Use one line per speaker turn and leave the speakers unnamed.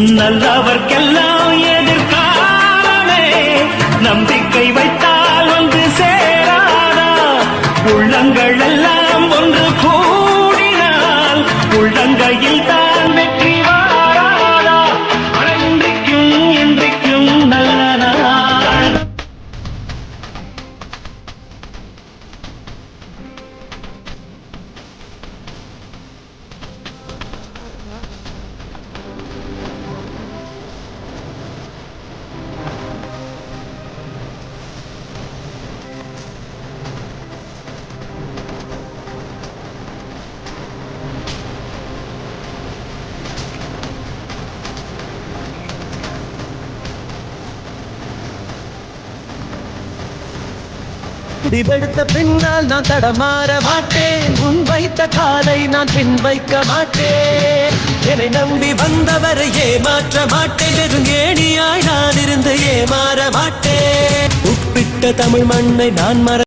நல்லவர்க்கெல்லாம் எதிர்காலமே. நம்பிக்கை வைத்தால் வந்து சேராதா? உள்ளங்கள் எல்லாம் ஒன்று கூடினால் உள்ளங்கையில் தான்
முடிவெடுத்த பின்னால் நான் தடமாற மாட்டேன். உன் வைத்த காலை நான் பின் வைக்க மாட்டேன். என்னை நம்பி வந்தவரை ஏமாற்ற மாட்டேன். நெருங்கேணியாய் நான் இருந்து ஏமாற மாட்டேன். உப்பிட்ட தமிழ் மண்ணை நான் மற